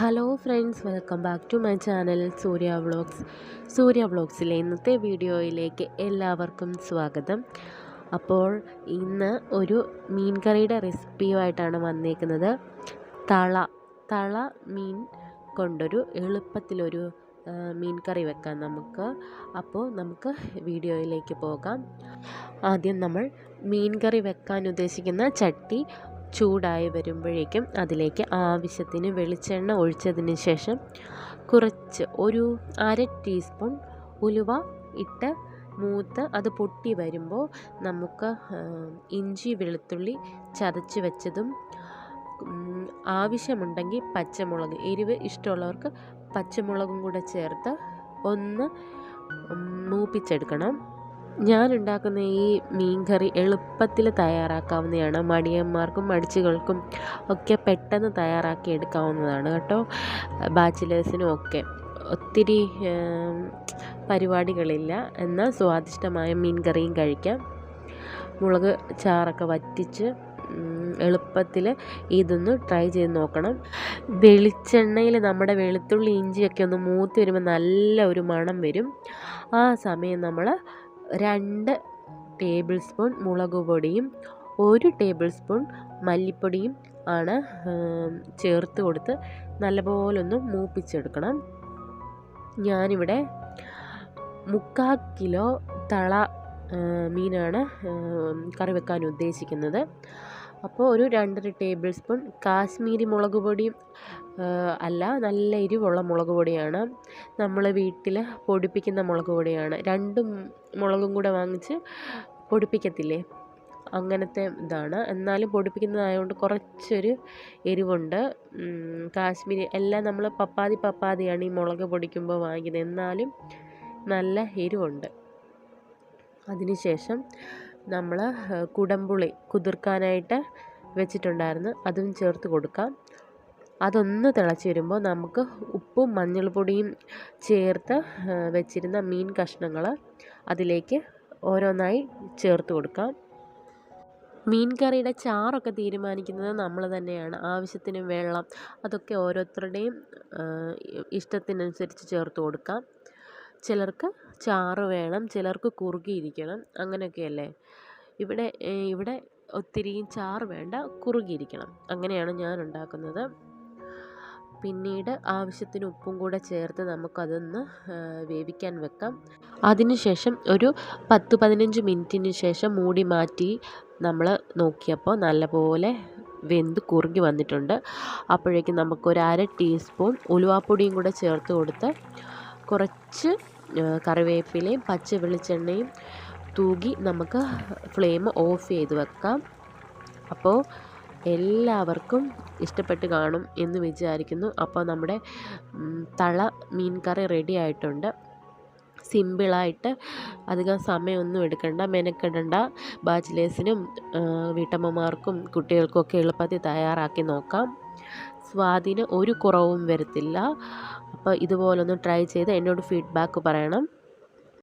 Hello friends welcome back to my channel Surya vlogs. Surya വ്ളോഗ്സിലെ ഇന്നത്തെ വീഡിയോയിലേക്ക് എല്ലാവർക്കും സ്വാഗതം. അപ്പോൾ ഇന്ന് ഒരു മീൻ കറിയുടെ റെസിപ്പിയുമായിട്ടാണ് വന്നേക്കുന്നത്. തള തള മീൻ കൊണ്ടൊരു എളുപ്പത്തിലൊരു മീൻ കറി വെക്കാം നമുക്ക്. അപ്പോൾ നമുക്ക് വീഡിയോയിലേക്ക് പോകാം. ആദ്യം നമ്മൾ മീൻ കറി വെക്കാൻ ഉദ്ദേശിക്കുന്ന ചട്ടി ചൂടായി വരുമ്പോഴേക്കും അതിലേക്ക് ആവശ്യത്തിന് വെളിച്ചെണ്ണ ഒഴിച്ചതിന് ശേഷം കുറച്ച് ഒരു അര ടീസ്പൂൺ ഉലുവ ഇട്ട് മൂത്ത് അത് പൊട്ടി വരുമ്പോൾ നമുക്ക് ഇഞ്ചി വെളുത്തുള്ളി ചതച്ച് വെച്ചതും ആവശ്യമുണ്ടെങ്കിൽ പച്ചമുളക് എരിവ് ഇഷ്ടമുള്ളവർക്ക് പച്ചമുളകും കൂടെ ചേർത്ത് ഒന്ന് മൂപ്പിച്ചെടുക്കണം. ഞാൻ ഉണ്ടാക്കുന്ന ഈ മീൻ കറി എളുപ്പത്തിൽ തയ്യാറാക്കാവുന്നതാണ്. മടിയന്മാർക്കും മടിച്ചുകൾക്കും ഒക്കെ പെട്ടെന്ന് തയ്യാറാക്കി എടുക്കാവുന്നതാണ് കേട്ടോ. ബാച്ചിലേഴ്സിനും ഒക്കെ. ഒത്തിരി പരിപാടികളില്ല. എന്നാൽ സ്വാദിഷ്ടമായ മീൻ കറിയും കഴിക്കാം. മുളക് ചാറൊക്കെ വറ്റിച്ച് എളുപ്പത്തിൽ ഇതൊന്ന് ട്രൈ ചെയ്ത് നോക്കണം. വെളിച്ചെണ്ണയിൽ നമ്മുടെ വെളുത്തുള്ളി ഇഞ്ചിയൊക്കെ ഒന്ന് മൂത്ത് വരുമ്പോൾ നല്ല ഒരു മണം വരും. ആ സമയം നമ്മൾ രണ്ട് ടേബിൾ സ്പൂൺ മുളക് പൊടിയും ഒരു ടേബിൾ സ്പൂൺ മല്ലിപ്പൊടിയും ആണ് ചേർത്ത് കൊടുത്ത് നല്ലപോലെ ഒന്ന് മൂപ്പിച്ചെടുക്കണം. ഞാനിവിടെ മുക്കാൽ കിലോ തള മീനാണ് കറി വെക്കാൻ ഉദ്ദേശിക്കുന്നത്. അപ്പോൾ ഒരു രണ്ടര ടേബിൾ സ്പൂൺ കാശ്മീരി മുളക് പൊടിയും അല്ല നല്ല എരിവുള്ള മുളക് പൊടിയാണ്. നമ്മൾ വീട്ടിൽ പൊടിപ്പിക്കുന്ന മുളക് പൊടിയാണ്. രണ്ടും മുളകും കൂടെ വാങ്ങിച്ച് പൊടിപ്പിക്കത്തില്ലേ? അങ്ങനത്തെ ഇതാണ്. എന്നാലും പൊടിപ്പിക്കുന്നതായതുകൊണ്ട് കുറച്ചൊരു എരിവുണ്ട്. കാശ്മീരി എല്ലാം നമ്മൾ പപ്പാതി പപ്പാതിയാണ് ഈ മുളക് പൊടിക്കുമ്പോൾ വാങ്ങിക്കുന്നത്. എന്നാലും നല്ല എരിവുണ്ട്. അതിനുശേഷം നമ്മൾ കുടംപുളി കുതിർക്കാനായിട്ട് വെച്ചിട്ടുണ്ടായിരുന്നു. അതും ചേർത്ത് കൊടുക്കാം. അതൊന്ന് തിളച്ച് വരുമ്പോൾ നമുക്ക് ഉപ്പും മഞ്ഞൾപ്പൊടിയും ചേർത്ത് വെച്ചിരുന്ന മീൻ കഷ്ണങ്ങൾ അതിലേക്ക് ഓരോന്നായി ചേർത്ത് കൊടുക്കാം. മീൻ കറിയുടെ ചാറൊക്കെ തീരുമാനിക്കുന്നത് നമ്മൾ തന്നെയാണ്. ആവശ്യത്തിന് വെള്ളം അതൊക്കെ ഓരോരുത്തരുടെയും ഇഷ്ടത്തിനനുസരിച്ച് ചേർത്ത് കൊടുക്കാം. ചിലർക്ക് ചാറ് വേണം ചിലർക്ക് കുറുകിയിരിക്കണം അങ്ങനെയൊക്കെയല്ലേ? ഇവിടെ ഇവിടെ ഒത്തിരിയും ചാറ് വേണ്ട കുറുകിയിരിക്കണം അങ്ങനെയാണ് ഞാൻ ഉണ്ടാക്കുന്നത് പിന്നീട് ആവശ്യത്തിന് ഉപ്പും കൂടെ ചേർത്ത് നമുക്കതൊന്ന് വേവിക്കാൻ വെക്കാം. അതിനുശേഷം ഒരു പത്ത് പതിനഞ്ച് മിനിറ്റിന് ശേഷം മൂടി മാറ്റി നമ്മൾ നോക്കിയപ്പോൾ നല്ലപോലെ വെന്ത് കുറുകി വന്നിട്ടുണ്ട്. അപ്പോഴേക്കും നമുക്കൊരു അര ടീസ്പൂൺ ഉലുവാപ്പൊടിയും കൂടെ ചേർത്ത് കൊടുത്ത് കുറച്ച് കറിവേപ്പിലയും പച്ച വെളിച്ചെണ്ണയും തൂകി നമുക്ക് ഫ്ലെയിം ഓഫ് ചെയ്ത് വെക്കാം. അപ്പോൾ എല്ലാവർക്കും ഇഷ്ടപ്പെട്ട് കാണും എന്ന് വിചാരിക്കുന്നു. അപ്പോൾ നമ്മുടെ തള മീൻ കറി റെഡി ആയിട്ടുണ്ട് സിമ്പിളായിട്ട് അധികം സമയമൊന്നും എടുക്കണ്ട മെനക്കെടണ്ട. ബാച്ചിലേഴ്സിനും വീട്ടമ്മമാർക്കും കുട്ടികൾക്കും ഒക്കെ എളുപ്പത്തിൽ തയ്യാറാക്കി നോക്കാം. സ്വാദിന് ഒരു കുറവും വരത്തില്ല. അപ്പോൾ ഇതുപോലൊന്ന് ട്രൈ ചെയ്ത് എന്നോട് ഫീഡ്ബാക്ക് പറയണം.